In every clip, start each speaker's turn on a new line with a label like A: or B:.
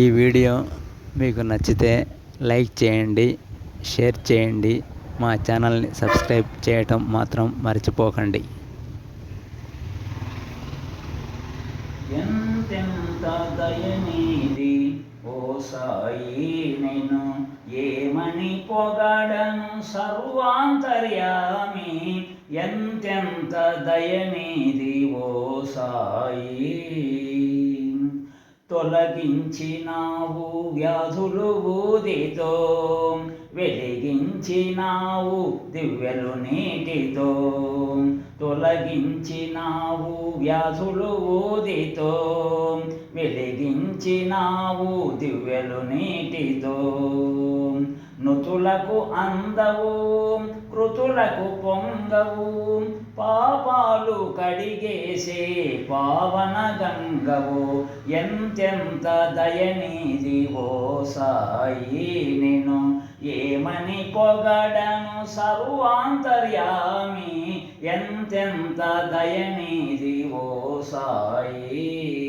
A: ఈ వీడియో మీకు నచ్చితే లైక్ చేయండి షేర్ చేయండి మా ఛానల్ని సబ్స్క్రైబ్ చేయటం మాత్రం మర్చిపోకండి.
B: ఎంతెంత దయనీది ఓ సాయి నేను ఏమని పొగడను? సర్వాంతర్యామి ఎంతెంత దయనీది ఓ సాయి. తొలగించినావు వ్యాధులు ఊదితో వెలిగించినావు దివ్యలు నీటితో. తొలగించినావు వ్యాధులు ఊదితో వెలిగించినావు దివ్యలు నీటితో. నుతులకు అందవు కృతులకు పొంగవు. పాపాలు కడిగేసే పావన గంగవు. ఎంతెంత దయనీదివో ఓ సాయి నేను ఏమని పొగడను సర్వాంతర్యామి? ఎంతెంత దయనీదివో ఓ సాయి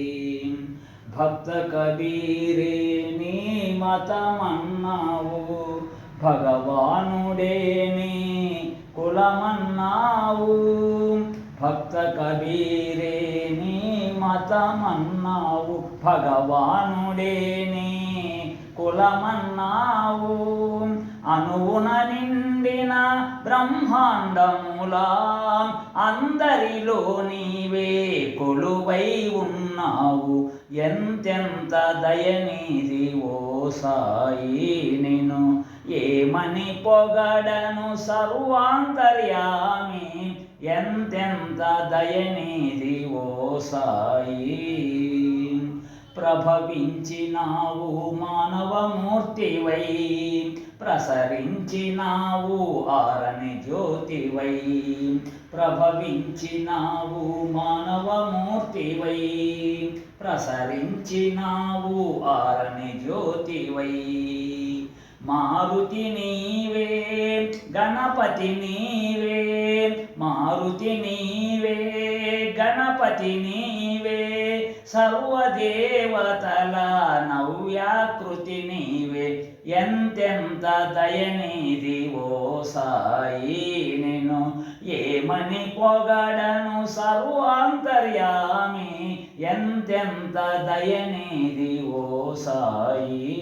B: భక్త కబీరే నీ మతమన్నావు. భగవానుడే నీ కులమన్నావు. భక్త కబీరే నీ మతమన్నావు. భగవానుడే నీ కులమన్నావు. అనువున నిండిన బ్రహ్మాండములా. అందరిలో నీవే కొలువై ఉన్నావు. ఎంతెంత దయనీది ఓ సాయి నేను ఏమని పొగడను సర్వాంతర్యామి. ఎంతెంత దయనీది ఓ సాయి ప్రభవించినావు మానవమూర్తివై ప్రసరించినావు ఆరని జ్యోతివై ప్రభవించినావు మానవమూర్తివై ప్రసరించినావు ఆరని జ్యోతివై. మారుతి నీవే గణపతి నీవే మారుతి నీవే గణపతి నీవే సర్వదేవతల నవ్యాకృతి నీవే. ఎంతెంత దయనిది ఓ సాయి నేను ఏమని పొగడను సర్వాంతర్యామి? ఎంతెంత దయనిది ఓ సాయి